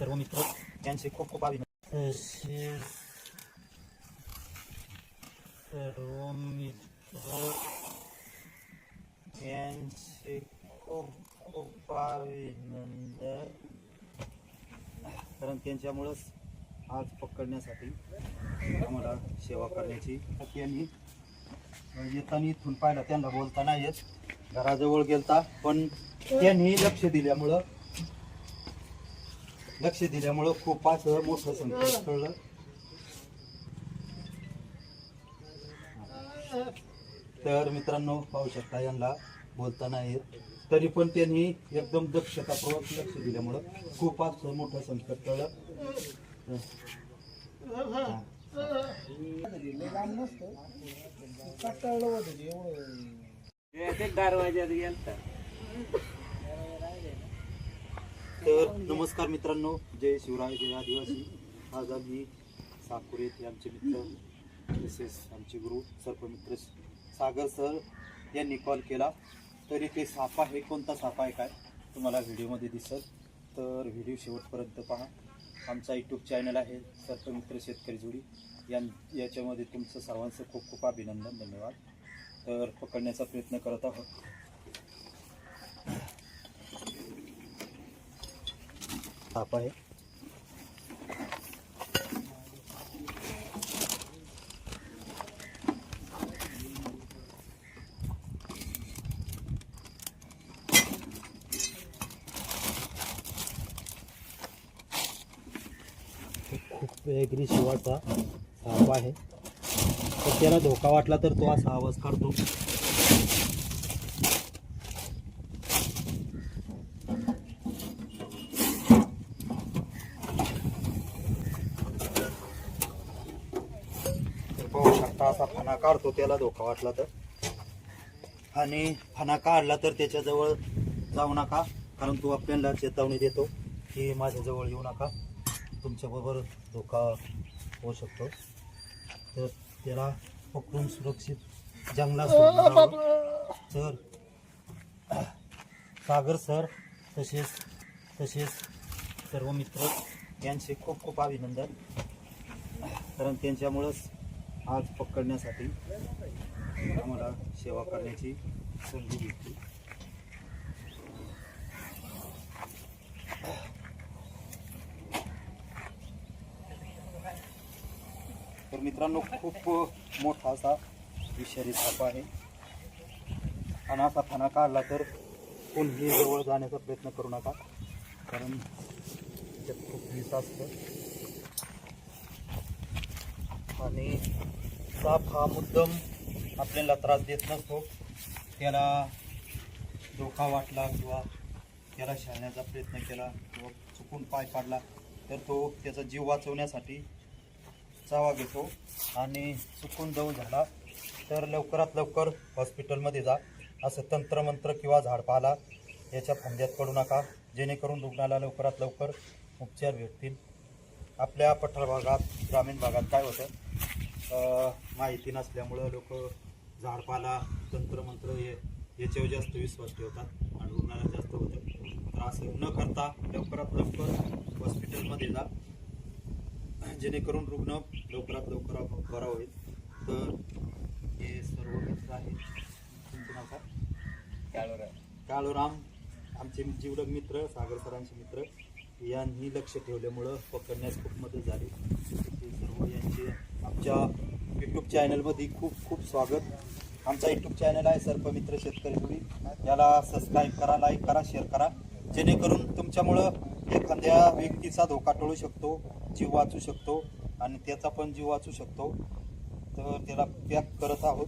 सर्व मित्र यांचे खूप खूप अभिनंदन. सर्व मित्र खूप खूप अभिनंदन कारण त्यांच्यामुळंच आज पकडण्यासाठी आम्हाला सेवा करण्याची त्यांनी येताना इथून पाहिलं त्यांना बोलताना येत घराजवळ गेलता पण त्यांनी लक्ष दिल्यामुळं लक्ष दिल्यामुळं खूप असं मोठं संकट कळलं. तर मित्रांनो पाहू शकता यांना बोलताना येत. तरी पण त्यांनी एकदम दक्षतापूर्वक लक्ष दिल्यामुळं खूप असं मोठं संकट कळलं. हा. दरवाज्यात गेलता. तर नमस्कार मित्रांनो जय शिवराय जय आदिवासी. आज आम्ही साकुर येथे आमचे मित्र तसेच आमचे गुरु सर्पमित्र सागर सर यांनी कॉल केला. तरी ते सापा हे कोणता सापा आहे काय तुम्हाला व्हिडिओमध्ये दिसत तर व्हिडिओ शेवटपर्यंत पहा. आमचा यूट्यूब चॅनल आहे सर्पमित्र शेतकरी जोडी. यां याच्यामध्ये तुमचं सर्वांचं खूप खूप अभिनंदन धन्यवाद. तर पकडण्याचा प्रयत्न करत आहोत. साप आहे. खूप शिवाचा साप आहे. तर त्याला धोका वाटला तर तो असा आवाज काढतो तर पाहू असा फणा काढतो त्याला धोका वाटला तर. आणि फणा काढला तर त्याच्याजवळ जाऊ नका कारण तो आपल्याला चेतावणी देतो की माझ्याजवळ येऊ नका. तुमच्याबरोबर धोका होऊ शकतो. तर त्याला पकडून सुरक्षित जंगलात सर तर सागर सर तसेच तसेच सर्व मित्र यांचे खूप खूप अभिनंदन. कारण त्यांच्यामुळंच आज पकडण्यासाठी आम्हाला सेवा करण्याची संधी भेटली. तर मित्रांनो खूप मोठा असा विषारी साप आहे. आणि असा फणा काढला तर कोणीही जवळ जाण्याचा प्रयत्न करू नका कारण त्याच्यात खूप विष असतं. आणि साप हा मुद्दम आपल्याला त्रास देत नसतो. त्याला धोका वाटला किंवा त्याला शाळण्याचा प्रयत्न केला किंवा चुकून पाय काढला तर तो त्याचा जीव वाचवण्यासाठी चावा घेतो आणि चुकून जाऊन झाला तर लवकरात लवकर हॉस्पिटलमध्ये जा. असं तंत्रमंत्र किंवा झाडपाला याच्या फांद्यात पडू नका. जेणेकरून रुग्णाला लवकरात लवकर उपचार भेटतील. आपल्या पठार भागात ग्रामीण भागात काय होतं? माहिती नसल्यामुळं लोक झाडपाला तंत्रमंत्र हे याच्यावर जास्त विश्वास ठेवतात आणि रुग्णाला जास्त होतं. तर असं न करता लवकरात लवकर हॉस्पिटलमध्ये जा. जेणेकरून रुग्ण लवकरात लवकर बरा होईल. तर हे सर्व मित्र आहेत. काळूराम आमचे जीवलग मित्र सागर सरांचे मित्र. यांनी लक्ष ठेवल्यामुळं पकडण्यास खूप मदत झाली. ते सर्व यांचे आमच्या यूट्यूब चॅनलमध्ये खूप खूप स्वागत. आमचा यूट्यूब चॅनल आहे सर्पमित्र शेतकरी तुम्ही याला सबस्क्राईब करा लाईक करा शेअर करा. जेणेकरून तुमच्यामुळं एखाद्या व्यक्तीचा धोका टळू शकतो जीव वाचू शकतो आणि त्याचा पण जीव वाचू शकतो. तर त्याला पॅक करत आहोत.